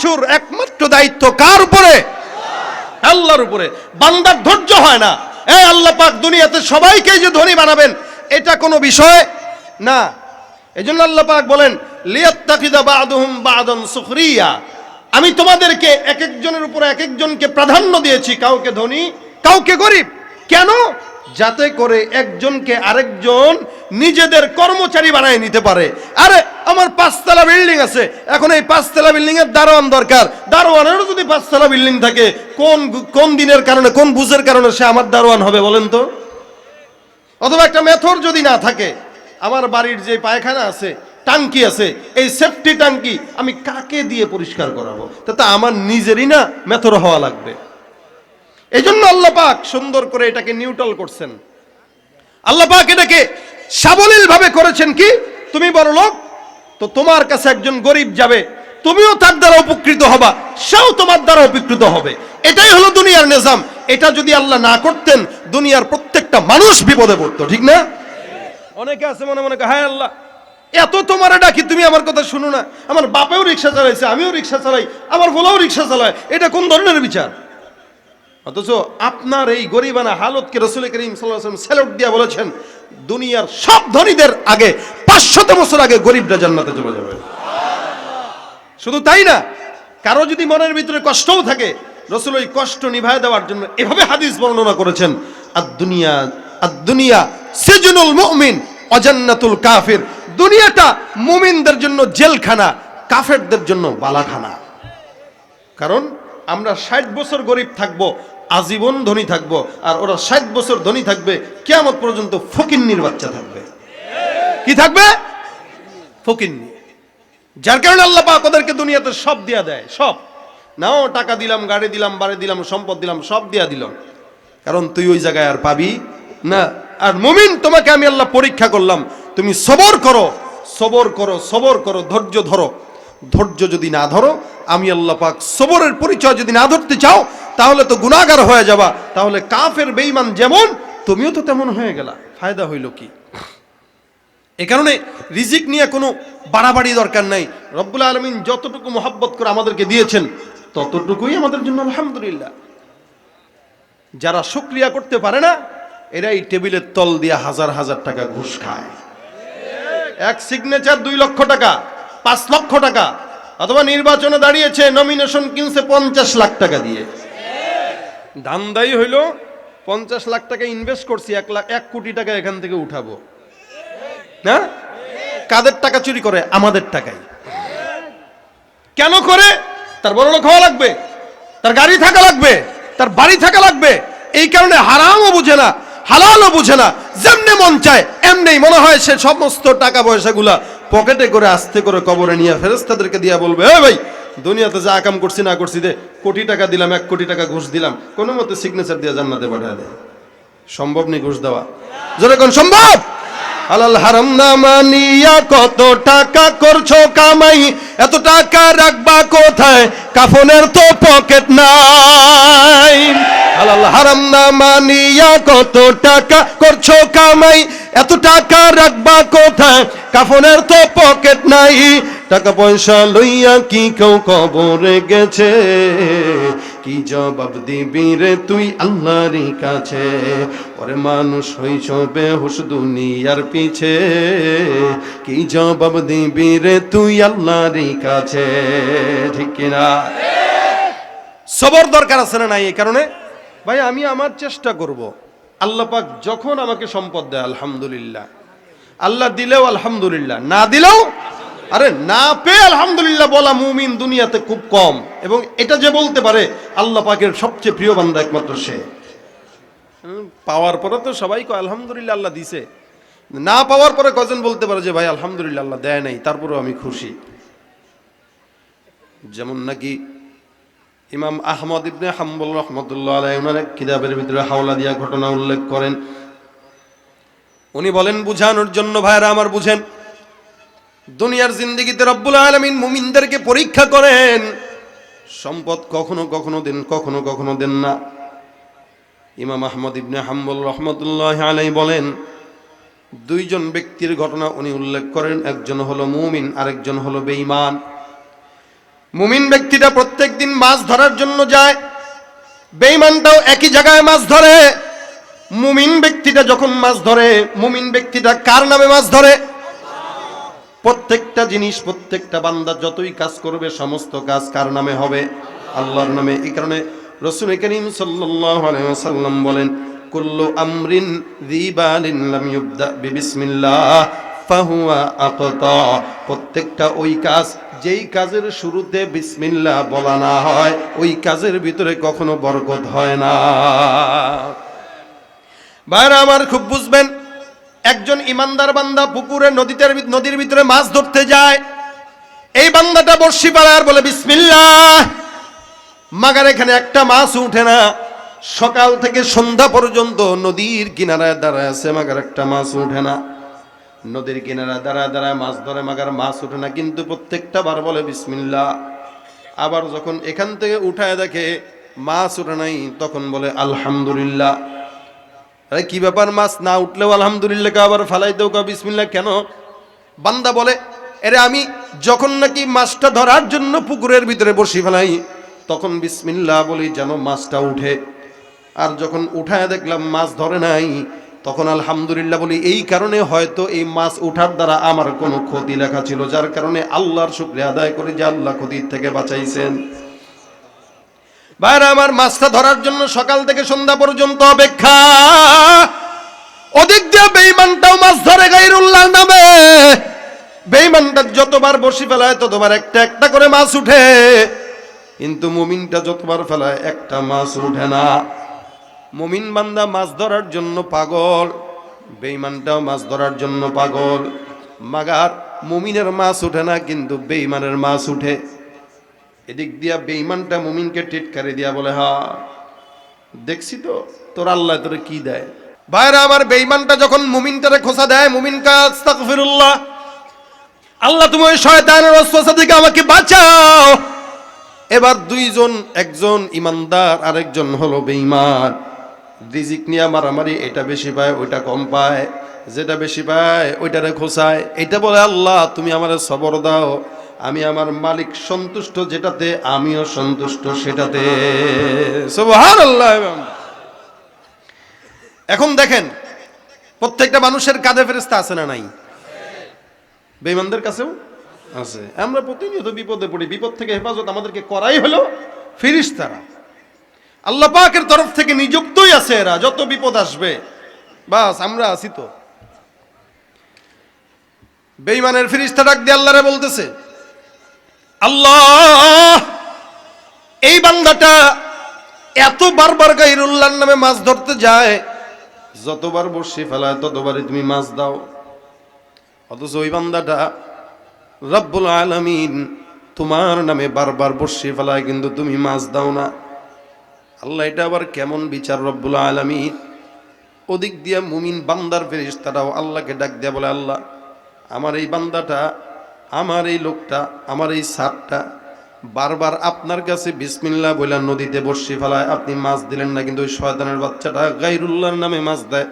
কিছুর একমাত্র দায়িত্ব কার উপরে? আল্লাহর উপরে। বান্দার ধৈর্য হয় না। এই আল্লাহ পাক দুনিয়াতে সবাইকে যে ধনী বানাবেন, এটা কোনো বিষয় না। এজন্য আল্লাহ পাক বলেন লিয়াত্তাকিদা বাদুহুম বাদান সুখরিয়া। আমি তোমাদেরকে এক একজনের উপরে এক একজনকে প্রাধান্য দিয়েছি, কাউকে ধনী, কাউকে গরিব। কেন? যাতে করে একজনকে আরেকজন নিজেদের কর্মচারী বানায় নিতে পারে। আরে আমার পাঁচতলা বিল্ডিং আছে। এখন এই পাঁচতলা বিল্ডিং এর দারোয়ান দরকার। দারোয়ানেরও যদি পাঁচতলা বিল্ডিং থাকে, কোন কোন দিনের কারণে, কোন বুঝের কারণে সে আমার দারোয়ান হবে বলেন তো? অথবা একটা মেথর যদি না থাকে, আমার বাড়ির যে পায়খানা আছে, টাঙ্কি আছে, এই সেফটি টাঙ্কি আমি কাকে দিয়ে পরিষ্কার করাবো? তাতে আমার নিজেরই না মেথর হওয়া লাগবে। এই জন্য আল্লাহ পাক সুন্দর করে এটাকে নিউট্রাল করছেন। আল্লাহ পাক এটাকে সাবলীল ভাবে করেছেন কি? তুমি বড় লোক তো তোমার কাছে একজন গরিব যাবে, তুমিও তার দ্বারা উপকৃত হবা, সেও তোমার দ্বারা উপকৃত হবে। এটাই হলো দুনিয়ার নিজাম। এটা যদি আল্লাহ না করতেন, দুনিয়ার প্রত্যেকটা মানুষ বিপদে পড়তো, ঠিক না? অনেকে আছে মনে মনে হায় আল্লাহ, এত তোমার ডাকি, তুমি আমার কথা শুনো না। আমার বাপেও রিক্সা চালাইছে, আমিও রিক্সা চালাই, আমার বলাও রিক্সা চালায়। এটা কোন ধরনের বিচার? অথচ আপনার এই গরিবানা হালতকে রসুল করিম সাল্লাম স্যালুট দিয়া বলেছেন, দুনিয়ার সব ধনীদের আগে পাঁচশত বছর আগে গরিবরা জান্নাতে চলে যাবে। শুধু তাই না, কারও যদি মনের ভিতরে কষ্টও থাকে, রসুল ওই কষ্ট নিভায় দেওয়ার জন্য এভাবে হাদিস বর্ণনা করেছেন আর দুনিয়া আর দুনিয়া সেজনুল মুমিন, অজান্নাতুল কাফির। দুনিয়াটা মুমিনদের জন্য জেলখানা, কাফেরদের জন্য বালাখানা। কারণ আমরা ষাট বছর গরিব থাকব, আজীবন ধনী থাকব, আর ওরা ষাট বছর ধনী থাকবে কেমন পর্যন্ত ফকিন্নির বাচ্চা থাকবে। কি থাকবে? ফকিন্নি যার কারণে আল্লাহ পাক ওদেরকে দুনিয়াতে সব দিয়া দেয়, সব। নাও, টাকা দিলাম, গাড়ি দিলাম, বাড়ি দিলাম, সম্পদ দিলাম, সব দিয়া দিলাম কারণ তুই ওই জায়গায় আর পাবি না। আর মুমিন, তোমাকে আমি আল্লাহ পরীক্ষা করলাম, তুমি সবর করো সবর করো সবর করো, ধৈর্য ধরো। ধৈর্য যদি না ধরো, আমি আল্লাহ পাক সবরের পরিচয় যদি না ধরতে চাও, তাহলে তো গুণাগার হয়ে যাবা। তাহলে কাফের, বেঈমান যেমন, তুমিও তো তেমন হয়ে গেলা। ফায়দা হইল কি? এ কারণে রিজিক নিয়ে কোনো বাড়াবাড়ি দরকার নাই। রব্বুল আলমিন যতটুকু মহাব্বত করে আমাদেরকে দিয়েছেন, ততটুকুই আমাদের জন্য আলহামদুলিল্লাহ। যারা শুক্রিয়া করতে পারে না এরা এই টেবিলের তল দিয়ে হাজার হাজার টাকা ঘুষ খায়। এক সিগনেচার দুই লক্ষ টাকা, পাঁচ লক্ষ টাকা, অথবা নির্বাচনে দাঁড়িয়েছে নমিনেশন কিনছে পঞ্চাশ লাখ টাকা দিয়ে। দামদাই হইল, পঞ্চাশ লাখ টাকা ইনভেস্ট করছি, এক লাখ, এক কোটি টাকা এখান থেকে উঠাবো। না? কাদের টাকা চুরি করে? আমাদের টাকাই। কেন করে? তার বড় লোক হওয়া লাগবে। তার গাড়ি থাকা লাগবে। তার বাড়ি থাকা লাগবে। এই কারণে হারামও বুঝে না, হালালও বুঝে না। যেমনি মন চায় এমনি মনে হয় সে সমস্ত টাকা পয়সাগুলা পকেটে করে আস্তে করে কবরে নিয়ে ফেরেস্তাদেরকে দিয়া বলবে এ ভাই, দুনিয়াতে যা কাম করছি না করছি দে, কোটি টাকা দিলাম, এক কোটি টাকা ঘুষ দিলাম কোনো মতে সিগনেচার দিয়ে জান্নাতে পাঠায় দেয় সম্ভব নেই ঘুষ দেওয়া? যেরকম সম্ভব? হালাল হারাম না মানিয়া কত টাকা করছ কামাই? এত টাকা রাখবা কোথায়? কাফনের তো পকেট নাই। হালাল হারাম না মানিয়া কত টাকা করছ কামাই? এত টাকা রাখবা কোথায়? কাফনের তো পকেট নাই। টাকা পয়সা লইয়া কি কেউ কবরে গেছে? কি জবাব দিবি রে তুই আল্লাহর কাছে? ওরে মানুষ হইছ বেহুশ দুনিয়ার পিছে। কি জবাব দিবি রে তুই আল্লাহর কাছে? ঠিক কিনা সবর দরকার আছে না নাই এই কারণে? ভাই, আমি আমার চেষ্টা করব। আল্লাহ পাক যখন আমাকে সম্পদ দেয়, আলহামদুলিল্লাহ। আল্লাহ দিলেও আলহামদুলিল্লাহ, না দিলেও আরে না পেয়ে আলহামদুলিল্লাহ বলা মুমিন দুনিয়াতে খুব কম। এবং এটা যে বলতে পারে আল্লাহ পাকের সবচেয়ে প্রিয় বান্দা একমাত্র সে। পাওয়ার পরে তো সবাই কয় আলহামদুলিল্লাহ আল্লাহ দিছে। না পাওয়ার পরে কজন বলতে পারে যে ভাই আলহামদুলিল্লাহ আল্লাহ দেয় নাই তারপরেও আমি খুশি। যেমন নাকি ইমাম আহমদ ইবনে হাম্বল রহমতুল্লাহ আলাই ওনার এক কিতাবের ভিতরে হাওলা দিয়া ঘটনা উল্লেখ করেন। উনি বলেন বুঝানোর জন্য ভাইরা আমার বুঝেন। দুনিয়ার জিন্দিগিতে রব্বুল আলমিন মুমিনদেরকে পরীক্ষা করেন। সম্পদ কখনো কখনো দেন, কখনো কখনো দেন না। ইমাম আহমদ ইবনে হাম্বল রহমতুল্লাহ আলাই বলেন, দুইজন ব্যক্তির ঘটনা উনি উল্লেখ করেন, একজন হলো মুমিন, আরেকজন হলো বেঈমান। মুমিন ব্যক্তিটা প্রত্যেক দিন মাছ ধরার জন্য যায়, বেঈমানটাও একই জায়গায় মাছ ধরে। মুমিন ব্যক্তিটা যখন মাছ ধরে, মুমিন ব্যক্তিটা কার নামে মাছ ধরে? প্রত্যেকটা জিনিস, প্রত্যেকটা বান্দা যতই কাজ করবে, সমস্ত কাজ কার নামে হবে? আল্লাহর নামে। এই কারণে রসুল করিম ওয়াসাল্লাম বলেন, কুল্লু আমরিন প্রত্যেকটা ওই কাজ, যেই কাজের শুরুতে বিসমিল্লাহ বলা না হয়, ওই কাজের ভিতরে কখনো বরকত হয় না। ভাইরা, আমার খুব বুঝবেন একজন ইমানদার বান্দা পুকুরে, নদীতে, নদীর ভিতরে মাছ ধরতে যায়। এই বান্দাটা বর্ষি পাড়ার বলে, বিসমিল্লাহ। মাগার এখানে একটা মাছ উঠে না। সকাল থেকে সন্ধ্যা পর্যন্ত নদীর কিনারায় দাঁড়ায় আছে, মাগার একটা মাছ উঠে না। নদীর কিনারায় দাঁড়ায় দাঁড়ায় মাছ ধরে, মাগার মাছ উঠে না। কিন্তু প্রত্যেকটা বার বলে, বিসমিল্লাহ। আবার যখন এখান থেকে উঠায় দেখে, মাছ উঠে নাই, তখন বলে, আলহামদুলিল্লাহ। আরে কি ব্যাপার মাছ? না উঠলেও আলহামদুলিল্লাহ আবার ফালাই দেও কা? বিসমিল্লাহ, কেন? বান্দা বলে, এরে আমি যখন নাকি মাছটা ধরার জন্য পুকুরের ভিতরে বসি ফেলাই, তখন বিসমিল্লাহ বলি, যেন মাছটা উঠে। আর যখন উঠায় দেখলাম মাছ ধরে নাই, তখন আলহামদুলিল্লাহ বলি, এই কারণে হয়তো এই মাছ উঠার দ্বারা আমার কোনো ক্ষতি লেখা ছিল, যার কারণে আল্লাহর শুক্রিয়া আদায় করি যে আল্লাহ ক্ষতির থেকে বাঁচাইছেন। বাইরে আমার মাছটা ধরার জন্য সকাল থেকে সন্ধ্যা পর্যন্ত অপেক্ষা। ওদিক দিয়ে বেইমানটাও মাছ ধরে গাইরুল্লাহ নামে। বেইমানটা যতবার বসি ফেলায়, ততবার একটা একটা করে মাছ উঠে। কিন্তু মুমিনটা যতবার ফেলায়, একটা মাছ উঠে না। মুমিন বান্দা মাছ ধরার জন্য পাগল, বেইমানটাও মাছ ধরার জন্য পাগল। মাগার মুমিনের মাছ উঠে না, কিন্তু বেইমানের মাছ উঠে। এদিক দিয়া বেঈমানটা মুমিনকে টিটকারি দিয়া বলে, হা, দেখছি তো, তোর আল্লাহ তোরে কি দেয়? ভাইরা, আমার বেঈমানটা যখন মুমিনটারে খোসা দেয়, মুমিন কা আস্তাগফিরুল্লাহ, আল্লাহ, তুমি শয়তানের ওয়াসওয়াসা থেকে আমাকে বাঁচাও। এবার দুইজন, একজন ইমানদার, আরেকজন হলো বেঈমান। রিজিক নিয়ে মারামারি, এটা বেশি পায়, ওইটা কম পায়। যেটা বেশি পায়, ওইটারে খোসায় এটা বলে, আল্লাহ, তুমি আমারে সবর দাও। আমি আমার মালিক সন্তুষ্ট যেটাতে, আমিও সন্তুষ্ট সেটাতে। এখন দেখেন, প্রত্যেকটা মানুষের কাঁধে ফেরেস্তা আছে না নাই? বেঈমানদের কাছেও আছে। আমরা প্রতিনিয়ত বিপদে পড়ি। বিপদ থেকে হেফাজত আমাদেরকে করাই হলো ফিরিস্তারা আল্লাহ পাকের তরফ থেকে নিযুক্তই আছে এরা, যত বিপদ আসবে। বাস, আমরা আছি তো। বেঈমানের ফিরিস্তা ডাক দিয়ে আল্লাহরে বলতেছে আল্লাহ! এই বান্দাটা এত বারবার গাইরুল্লাহর নামে মাছ ধরতে যায়। যতবার বসে ফেলায় ততবারই তুমি মাছ দাও। অথচ ওই বান্দাটা রব্বুল আলামিন তোমার নামে বারবার বসে ফেলায় কিন্তু তুমি মাছ দাও না। আল্লাহ, এটা আবার কেমন বিচার রব্বুল আলামিন? ওদিক দিয়ে মুমিন বান্দার ফেরিস্তাটাও আল্লাহকে ডাক দেয়া বলে, আল্লাহ, আমার এই বান্দাটা আমার এই লোকটা, আমার এই সাপটা, বারবার আপনার কাছে বিসমিল্লা বইলা নদীতে বর্ষি ফেলায়, আপনি মাছ দিলেন না, কিন্তু ওই শয়তানের বাচ্চাটা গাইরুল্লাহর নামে মাছ দেয়।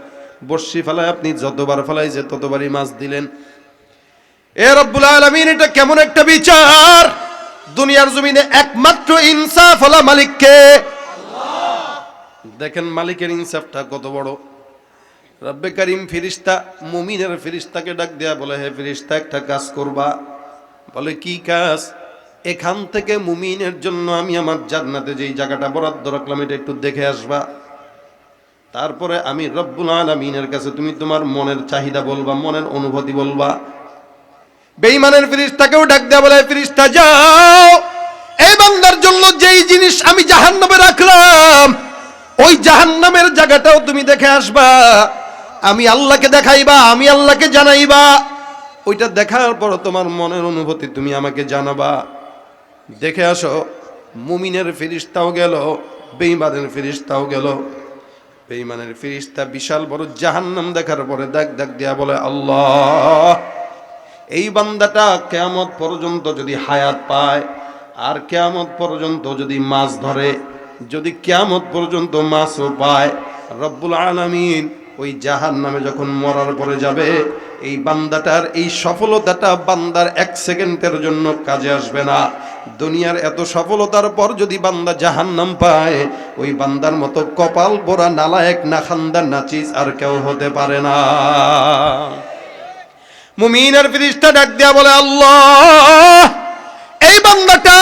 বর্ষি ফেলায় আপনি যতবার ফেলাই যে ততবারই মাছ দিলেন। এ রব্বুল আলামিন, এটা কেমন একটা বিচার? দুনিয়ার জমিনে একমাত্র ইনসাফ হলা মালিককে। দেখেন মালিকের ইনসাফটা কত বড়। রব্বে করিম ফিরিস্তা, মুমিনের ফিরিস্তাকে ডাক দেয়া বলে, হে ফিরিস্তা, একটা কাজ করবা। বলে, কি কাজ? এখান থেকে মুমিনের জন্য আমি আমার জান্নাতে যেই জায়গাটা বরাদ্দ রাখলাম, এটা একটু দেখে আসবা। তারপরে আমি রব্বুল আলামিনের কাছে তুমি তোমার মনের চাহিদা বলবা, মনের অনুভূতি বলবা। বেঈমানের ফিরিস্তাকেও ডাক দেয়া বলে ফিরিস্তা, যাও। এই বান্দার জন্য যেই জিনিস আমি জাহান্নামে রাখলাম, ওই জাহান্নামের জায়গাটাও তুমি দেখে আসবা। আমি আল্লাহকে দেখাইবা, আমি আল্লাহকে জানাইবা। ওইটা দেখার পর তোমার মনের অনুভূতি তুমি আমাকে জানাবা। দেখে আসো, মুমিনের ফিরিস্তাও গেল, বেঈমানের ফিরিস্তাও গেল। বেঈমানের ফিরিস্তা বিশাল বড় জাহান্নাম দেখার পরে দেখ দেখ দিয়া বলে, আল্লাহ, এই বান্দাটা কেয়ামত পর্যন্ত যদি হায়াত পায়, আর কেয়ামত পর্যন্ত যদি মাছ ধরে, যদি কেয়ামত পর্যন্ত মাছও পায়, রব্বুল আলামিন ওই জাহান নামে যখন মরার পরে যাবে, এই বান্দাটার, এই সফলতাটা বান্দার এক সেকেন্ডের জন্য কাজে আসবে না। দুনিয়ার এত সফলতার পর যদি বান্দা জাহান্নাম পায়, ওই বান্দার মতো কপাল পোড়া নালায়েক, না খান্দা নাচিস আর কেউ হতে পারে না। মুমিনের ফিরিস্তা ডাক দিয়া বলে, আল্লাহ, এই বান্দাটা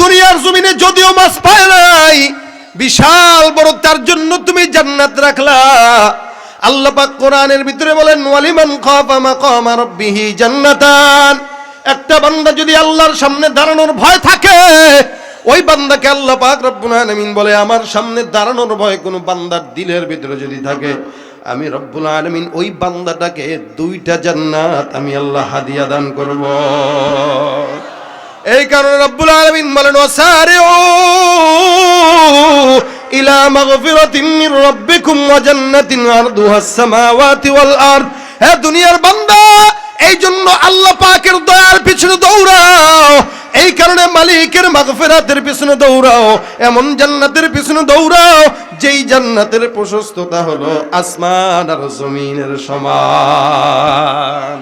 দুনিয়ার জমিনে যদিও মাছ পায় নাই, বিশাল বড়, তার জন্য তুমি জান্নাত রাখলা। আল্লাহ পাক কোরআনের ভিতরে বলেন, ওয়ালিমান খাফা জান্নাতান। একটা বান্দা যদি আল্লাহর সামনে দাঁড়ানোর ভয় থাকে, ওই বান্দাকে আল্লাহ পাক রব্বুল বলে, আমার সামনে দাঁড়ানোর ভয় কোনো বান্দার দিলের ভিতরে যদি থাকে, আমি রব্বুল আলামিন ওই বান্দাটাকে দুইটা জান্নাত আমি আল্লাহ হাদিয়া দান করব। এই কারণে রব্বুল আলামিন বলেন, ওয়াসারিউ ইলা মাগফিরাতিন মির রাব্বিকুম ওয়া জান্নাতিন আরদুহাস সামাওয়াতি ওয়াল আরদ। হে দুনিয়ার বান্দা এই জন্য আল্লাহ পাকের দয়ার পিছনে দৌড়াও। এই কারণে মালিকের মাগফিরাতের পিছনে দৌড়াও, এমন জান্নাতের পিছনে দৌড়াও, যেই জান্নাতের প্রশস্ততা হলো আসমান আর জমিনের সমান।